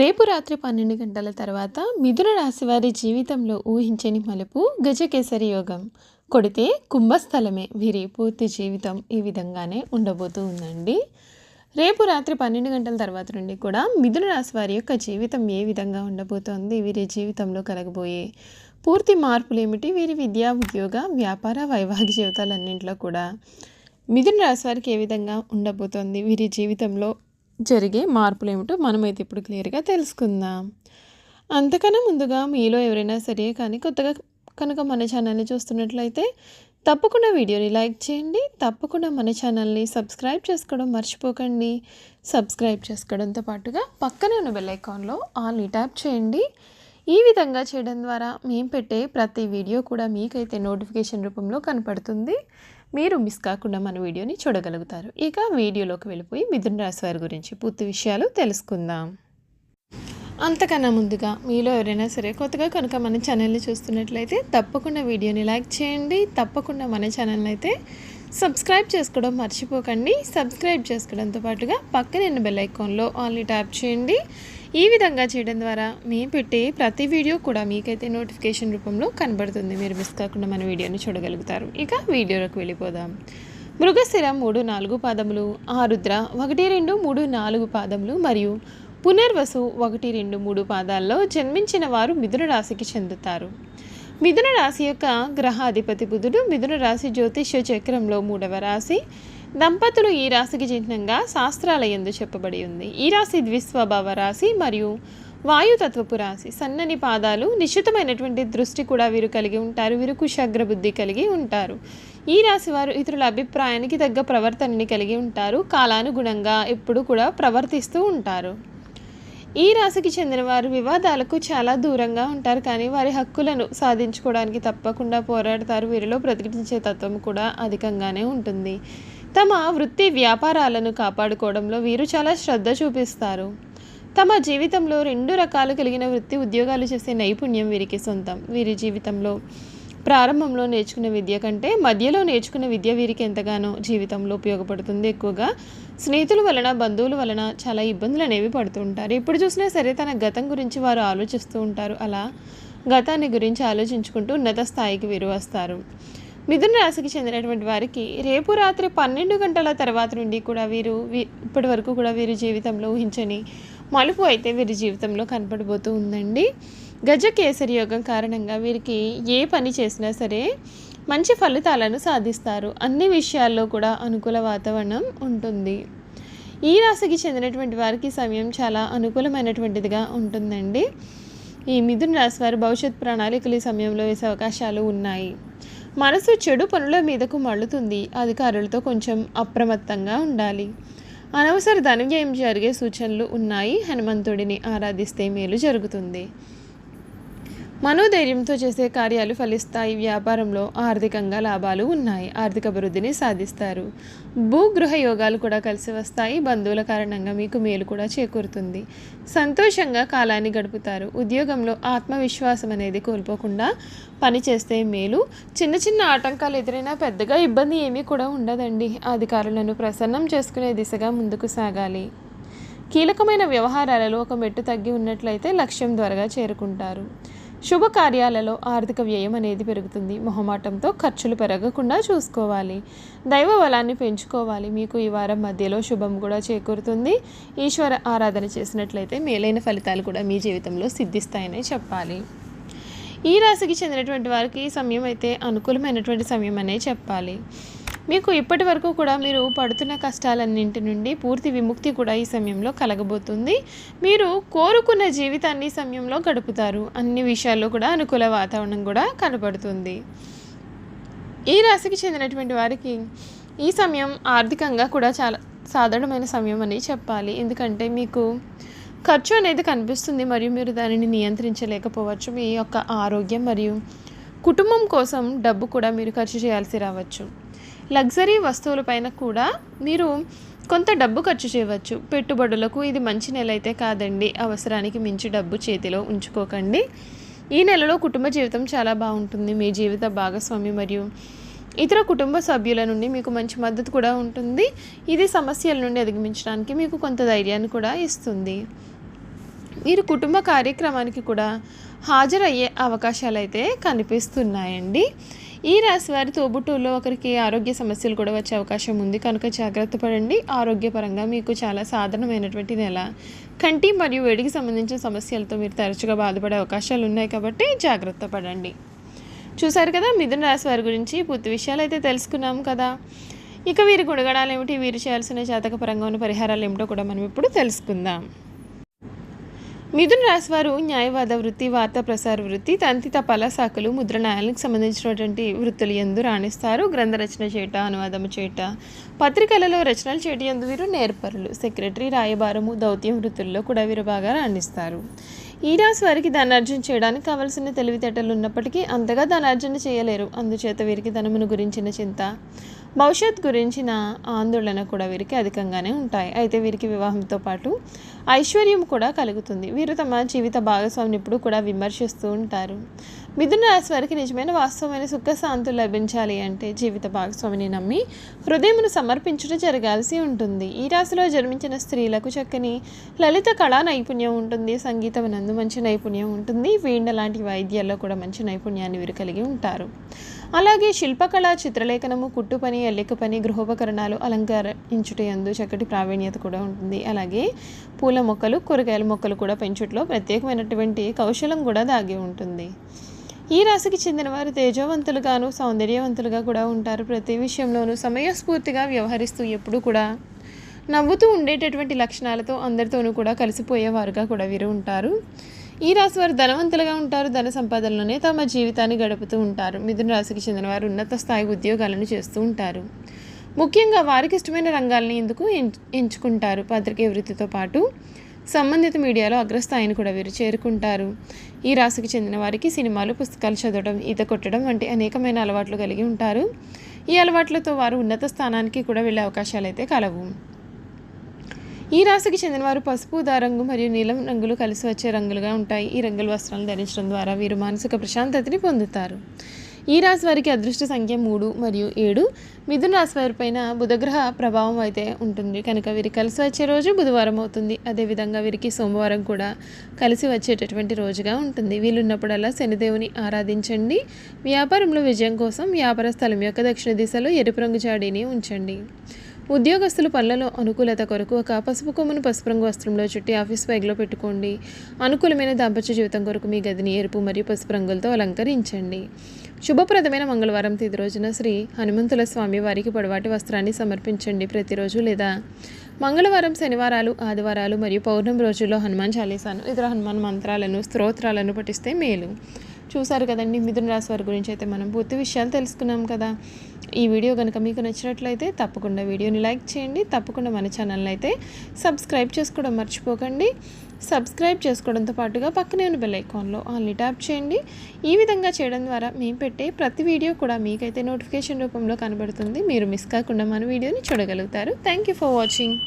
రేపు రాత్రి పన్నెండు గంటల తర్వాత మిథున రాశి వారి జీవితంలో ఊహించని మలుపు గజకేసరి యోగం. కొడితే కుంభస్థలమే. వీరి పూర్తి జీవితం ఈ విధంగానే ఉండబోతూ ఉందండి. రేపు రాత్రి పన్నెండు గంటల తర్వాత నుండి కూడా మిథున రాశి వారి యొక్క జీవితం ఏ విధంగా ఉండబోతోంది? వీరి జీవితంలో కలగబోయే పూర్తి మార్పులు ఏమిటి వీరి విద్యా ఉద్యోగ వ్యాపార వైవాహిక జీవితాలన్నింటిలో కూడా మిథున రాశి వారికి ఏ విధంగా ఉండబోతోంది? వీరి జీవితంలో జరిగే మార్పులు ఏమిటో మనమైతే ఇప్పుడు క్లియర్గా తెలుసుకుందాం. అంతకన్నా ముందుగా మీలో ఎవరైనా సరే కానీ కొత్తగా కనుక మన ఛానల్ని చూస్తున్నట్లయితే తప్పకుండా వీడియోని లైక్ చేయండి. తప్పకుండా మన ఛానల్ని సబ్స్క్రైబ్ చేసుకోవడం మర్చిపోకండి. సబ్స్క్రైబ్ చేసుకోవడంతో పాటుగా పక్కనే ఉన్న బెల్ ఐకాన్లో ఆల్ని ట్యాప్ చేయండి. ఈ విధంగా చేయడం ద్వారా మేము పెట్టే ప్రతి వీడియో కూడా మీకైతే నోటిఫికేషన్ రూపంలో కనపడుతుంది. మీరు మిస్ కాకుండా మన వీడియోని చూడగలుగుతారు. ఇక వీడియోలోకి వెళ్ళిపోయి మిథున రాశి వారి గురించి పూర్తి విషయాలు తెలుసుకుందాం. అంతకన్నా ముందుగా మీలో ఎవరైనా సరే కొత్తగా కనుక మన ఛానల్ని చూస్తున్నట్లయితే తప్పకుండా వీడియోని లైక్ చేయండి. తప్పకుండా మన ఛానల్ని అయితే సబ్స్క్రైబ్ చేసుకోవడం మర్చిపోకండి. సబ్స్క్రైబ్ చేసుకోవడంతో పాటుగా పక్కన బెల్ ఐకాన్లో ఆన్లీ ట్యాప్ చేయండి. ఈ విధంగా చేయడం ద్వారా మేము పెట్టే ప్రతి వీడియో కూడా మీకైతే నోటిఫికేషన్ రూపంలో కనబడుతుంది. మీరు మిస్ కాకుండా మన వీడియోని చూడగలుగుతారు. ఇక వీడియోలోకి వెళ్ళిపోదాం. మృగశిర మూడు నాలుగు పాదములు ఆరుద్ర ఒకటి రెండు మూడు నాలుగు పాదములు మరియు పునర్వసు ఒకటి రెండు మూడు పాదాల్లో జన్మించిన వారు మిథున రాశికి చెందుతారు. మిథున రాశి యొక్క గ్రహాధిపతి బుధుడు మిథున రాశి జ్యోతిష్య చక్రంలో మూడవ రాశి. దంపతులు ఈ రాశికి చిహ్నంగా శాస్త్రాల ఎందు చెప్పబడి ఉంది. ఈ రాశి ద్విస్వభావ రాశి మరియు వాయుతత్వపు రాశి. సన్నని పాదాలు నిశ్చితమైనటువంటి దృష్టి కూడా వీరు కలిగి ఉంటారు. వీరు కుశాగ్రబుద్ధి కలిగి ఉంటారు. ఈ రాశి వారు ఇతరుల అభిప్రాయానికి తగ్గ ప్రవర్తనని కలిగి ఉంటారు. కాలానుగుణంగా ఎప్పుడు కూడా ప్రవర్తిస్తూ ఉంటారు. ఈ రాశికి చెందిన వారు వివాదాలకు చాలా దూరంగా ఉంటారు. కానీ వారి హక్కులను సాధించుకోవడానికి తప్పకుండా పోరాడతారు. వీరిలో ప్రతిఘటించే తత్వం కూడా అధికంగానే ఉంటుంది. తమ వృత్తి వ్యాపారాలను కాపాడుకోవడంలో వీరు చాలా శ్రద్ధ చూపిస్తారు. తమ జీవితంలో రెండు రకాలు కలిగిన వృత్తి ఉద్యోగాలు చేసే నైపుణ్యం వీరికి సొంతం. వీరి జీవితంలో ప్రారంభంలో నేర్చుకున్న విద్య కంటే మధ్యలో నేర్చుకున్న విద్య వీరికి ఎంతగానో జీవితంలో ఉపయోగపడుతుంది. ఎక్కువగా స్నేహితుల వలన బంధువుల వలన చాలా ఇబ్బందులు అనేవి పడుతుంటారు ఎప్పుడు చూసినా సరే తన గతం గురించి వారు ఆలోచిస్తూ ఉంటారు. అలా గతాన్ని గురించి ఆలోచించుకుంటూ ఉన్నత స్థాయికి వీరు వస్తారు. మిథున రాశికి చెందినటువంటి వారికి రేపు రాత్రి పన్నెండు గంటల తర్వాత నుండి కూడా వీరు ఇప్పటి వరకు కూడా వీరి జీవితంలో ఊహించని మలుపు అయితే వీరి జీవితంలో కనపడబోతూ ఉందండి. గజ కేసరి యోగం కారణంగా వీరికి ఏ పని చేసినా సరే మంచి ఫలితాలను సాధిస్తారు. అన్ని విషయాల్లో కూడా అనుకూల వాతావరణం ఉంటుంది. ఈ రాశికి చెందినటువంటి వారికి సమయం చాలా అనుకూలమైనటువంటిదిగా ఉంటుందండి. ఈ మిథున రాశి వారి భవిష్యత్ ప్రణాళికలు ఈ సమయంలో వేసే అవకాశాలు ఉన్నాయి. మనసు చెడు పనుల మీదకు మళ్ళుతుంది. అధికారులతో కొంచెం అప్రమత్తంగా ఉండాలి. అనవసర ధనవ్యయం జరిగే సూచనలు ఉన్నాయి. హనుమంతుడిని ఆరాధిస్తే మేలు జరుగుతుంది. మనోధైర్యంతో చేసే కార్యాలు ఫలిస్తాయి. వ్యాపారంలో ఆర్థికంగా లాభాలు ఉన్నాయి. ఆర్థిక అభివృద్ధిని సాధిస్తారు. భూగృహ యోగాలు కూడా కలిసి వస్తాయి. బంధువుల కారణంగా మీకు మేలు కూడా చేకూరుతుంది. సంతోషంగా కాలాన్ని గడుపుతారు. ఉద్యోగంలో ఆత్మవిశ్వాసం అనేది కోల్పోకుండా పనిచేస్తే మేలు. చిన్న చిన్న ఆటంకాలు ఎదురైనా పెద్దగా ఇబ్బంది ఏమీ కూడా ఉండదండి. అధికారులను ప్రసన్నం చేసుకునే దిశగా ముందుకు సాగాలి. కీలకమైన వ్యవహారాలలో ఒక మెట్టు తగ్గి ఉన్నట్లయితే లక్ష్యం త్వరగా చేరుకుంటారు. శుభకార్యాలలో ఆర్థిక వ్యయం అనేది పెరుగుతుంది. మొహమాటంతో ఖర్చులు పెరగకుండా చూసుకోవాలి. దైవ బలాన్ని పెంచుకోవాలి. మీకు ఈ వారం మధ్యలో శుభం కూడా చేకూరుతుంది. ఈశ్వర ఆరాధన చేసినట్లయితే మేలైన ఫలితాలు కూడా మీ జీవితంలో సిద్ధిస్తాయని చెప్పాలి. ఈ రాశికి చెందినటువంటి వారికి సమయం అయితే అనుకూలమైనటువంటి సమయం అనే చెప్పాలి. మీకు ఇప్పటి వరకు కూడా మీరు పడుతున్న కష్టాలన్నింటి నుండి పూర్తి విముక్తి కూడా ఈ సమయంలో కలగబోతుంది. మీరు కోరుకున్న జీవితాన్ని సమయంలో గడుపుతారు. అన్ని విషయాల్లో కూడా అనుకూల వాతావరణం కూడా కనబడుతుంది ఈ రాశికి చెందినటువంటి వారికి ఈ సమయం ఆర్థికంగా కూడా చాలా సాధారణమైన సమయం అని చెప్పాలి. ఎందుకంటే మీకు ఖర్చు అనేది కనిపిస్తుంది. మరియు మీరు దానిని నియంత్రించలేకపోవచ్చు. మీ యొక్క ఆరోగ్యం మరియు కుటుంబం కోసం డబ్బు కూడా మీరు ఖర్చు చేయాల్సి రావచ్చు. లగ్జరీ వస్తువులపైన కూడా మీరు కొంత డబ్బు ఖర్చు చేయవచ్చు. పెట్టుబడులకు ఇది మంచి నెల అయితే కాదండి. అవసరానికి మించి డబ్బు చేతిలో ఉంచుకోకండి. ఈ నెలలో కుటుంబ జీవితం చాలా బాగుంటుంది. మీ జీవిత భాగస్వామి మరియు ఇతర కుటుంబ సభ్యుల నుండి మీకు మంచి మద్దతు కూడా ఉంటుంది. ఇది సమస్యల నుండి అధిగమించడానికి మీకు కొంత ధైర్యాన్ని కూడా ఇస్తుంది. మీరు కుటుంబ కార్యక్రమానికి కూడా హాజరయ్యే అవకాశాలు అయితే కనిపిస్తున్నాయండి. ఈ రాశి వారి తోబుట్టువుల్లో ఒకరికి ఆరోగ్య సమస్యలు కూడా వచ్చే అవకాశం ఉంది. కనుక జాగ్రత్త పడండి. ఆరోగ్యపరంగా మీకు చాలా సాధారణమైనటువంటి నెల. కంటి మరియు వేడికి సంబంధించిన సమస్యలతో మీరు తరచుగా బాధపడే అవకాశాలు ఉన్నాయి కాబట్టి జాగ్రత్త పడండి. చూసారు కదా మిథున రాశి వారి గురించి పూర్తి విషయాలు అయితే తెలుసుకున్నాం కదా. ఇక వీరి గుణగణాలు ఏమిటి? వీరు చేయాల్సిన జాతకపరంగా ఉన్న పరిహారాలు ఏమిటో కూడా మనం ఇప్పుడు తెలుసుకుందాం. మిథున రాశి వారు న్యాయవాద వృత్తి వార్తా ప్రసార వృత్తి తంతి తపాలా శాఖలు ముద్రణాయాలకు సంబంధించినటువంటి వృత్తులు ఎందు రాణిస్తారు. గ్రంథ రచన చేట అనువాదము చేట. పత్రికలలో రచనలు చేయటం ఎందు వీరు నేర్పరులు. సెక్రటరీ రాయబారము దౌత్యం వృత్తుల్లో కూడా వీరు బాగా రాణిస్తారు. ఈ రాశి వారికి ధనార్జన చేయడానికి కావలసిన తెలివితేటలు ఉన్నప్పటికీ అంతగా ధనార్జన చేయలేరు. అందుచేత వీరికి ధనమును గురించిన చింత భవిష్యత్ గురించిన ఆందోళన కూడా వీరికి అధికంగానే ఉంటాయి. అయితే వీరికి వివాహంతో పాటు ఐశ్వర్యం కూడా కలుగుతుంది. వీరు తమ జీవిత భాగస్వామిని ఇప్పుడు కూడా విమర్శిస్తూ ఉంటారు. మిథున రాశి వారికి నిజమైన వాస్తవమైన సుఖశాంతులు లభించాలి అంటే జీవిత భాగస్వామిని నమ్మి హృదయమును సమర్పించడం జరగాల్సి ఉంటుంది. ఈ రాశిలో జన్మించిన స్త్రీలకు చక్కని లలిత కళా నైపుణ్యం ఉంటుంది. సంగీతం నందు మంచి నైపుణ్యం ఉంటుంది. వీణ లాంటి వాయిద్యాల్లో కూడా మంచి నైపుణ్యాన్ని వీరు కలిగి ఉంటారు. అలాగే శిల్పకళ చిత్రలేఖనము కుట్టు పని అల్లిక పని గృహోపకరణాలు అలంకరించుట యందు చక్కటి ప్రావీణ్యత కూడా ఉంటుంది. అలాగే పూల మొక్కలు కూరగాయల మొక్కలు కూడా పెంచుట్లో ప్రత్యేకమైనటువంటి కౌశలం కూడా దాగి ఉంటుంది. ఈ రాశికి చెందిన వారు తేజవంతులుగాను సౌందర్యవంతులుగా కూడా ఉంటారు. ప్రతి విషయంలోనూ సమయస్ఫూర్తిగా వ్యవహరిస్తూ ఎప్పుడూ కూడా నవ్వుతూ ఉండేటటువంటి లక్షణాలతో అందరితోనూ కూడా కలిసిపోయేవారుగా కూడా వీరు ఉంటారు. ఈ రాశి వారు ధనవంతులుగా ఉంటారు. ధన సంపాదనలోనే తమ జీవితాన్ని గడుపుతూ ఉంటారు. మిథున రాశికి చెందిన వారు ఉన్నత స్థాయి ఉద్యోగాలను చేస్తూ ఉంటారు. ముఖ్యంగా వారికి ఇష్టమైన రంగాలని ఎందుకు ఎంచుకుంటారు? పత్రికే వృత్తితో పాటు సంబంధిత మీడియాలో అగ్రస్థాయిని కూడా వీరు చేరుకుంటారు. ఈ రాశికి చెందిన వారికి సినిమాలు పుస్తకాలు చదవడం ఈత కొట్టడం వంటి అనేకమైన అలవాట్లు కలిగి ఉంటారు. ఈ అలవాట్లతో వారు ఉన్నత స్థానానికి కూడా వెళ్ళే అవకాశాలు అయితే కలవు. ఈ రాశికి చెందిన వారు పసుపు దారంగు మరియు నీలం రంగులు కలిసి వచ్చే రంగులుగా ఉంటాయి. ఈ రంగుల వస్త్రాలను ధరించడం ద్వారా వీరు మానసిక ప్రశాంతతని పొందుతారు. ఈ రాశి వారికి అదృష్ట సంఖ్య మూడు మరియు ఏడు. మిథున రాశి వారి పైన బుధగ్రహ ప్రభావం అయితే ఉంటుంది. కనుక వీరి కలిసి వచ్చే రోజు బుధవారం అవుతుంది. అదేవిధంగా వీరికి సోమవారం కూడా కలిసి వచ్చేటటువంటి రోజుగా ఉంటుంది. వీలున్నప్పుడల్లా శనిదేవుని ఆరాధించండి. వ్యాపారంలో విజయం కోసం వ్యాపార స్థలం యొక్క దక్షిణ దిశలో ఎరుపు రంగు జాడీని ఉంచండి. ఉద్యోగస్తులు పనులలో అనుకూలత కొరకు ఒక పసుపు కొమ్మును పసుపు రంగు వస్త్రంలో చుట్టి ఆఫీస్ బ్యాగ్లో పెట్టుకోండి. అనుకూలమైన దాంపత్య జీవితం కొరకు మీ గదిని ఎరుపు మరియు పసుపు రంగులతో అలంకరించండి. శుభప్రదమైన మంగళవారం తిది రోజున శ్రీ హనుమంతుల స్వామి వారికి పొడవాటి వస్త్రాన్ని సమర్పించండి ప్రతిరోజు లేదా మంగళవారం శనివారాలు ఆదివారాలు మరియు పౌర్ణమి రోజుల్లో హనుమాన్ చాలీసాను. ఇతర హనుమాన్ మంత్రాలను స్తోత్రాలను పఠిస్తే మేలు. చూసారు కదండి మిథున రాశి వారి గురించి అయితే మనం పూర్తి విషయాలు తెలుసుకున్నాం కదా. ఈ వీడియో కనుక మీకు నచ్చినట్లయితే తప్పకుండా వీడియోని లైక్ చేయండి. తప్పకుండా మన ఛానల్ని అయితే సబ్స్క్రైబ్ చేసుకోవడం మర్చిపోకండి. సబ్స్క్రైబ్ చేసుకోవడంతో పాటుగా పక్కనే ఉన్న బెల్ ఐకాన్లో ఆన్లీ ట్యాప్ చేయండి. ఈ విధంగా చేయడం ద్వారా మేము పెట్టే ప్రతి వీడియో కూడా మీకైతే నోటిఫికేషన్ రూపంలో కనబడుతుంది. మీరు మిస్ కాకుండా మన వీడియోని చూడగలుగుతారు. Thank you for watching.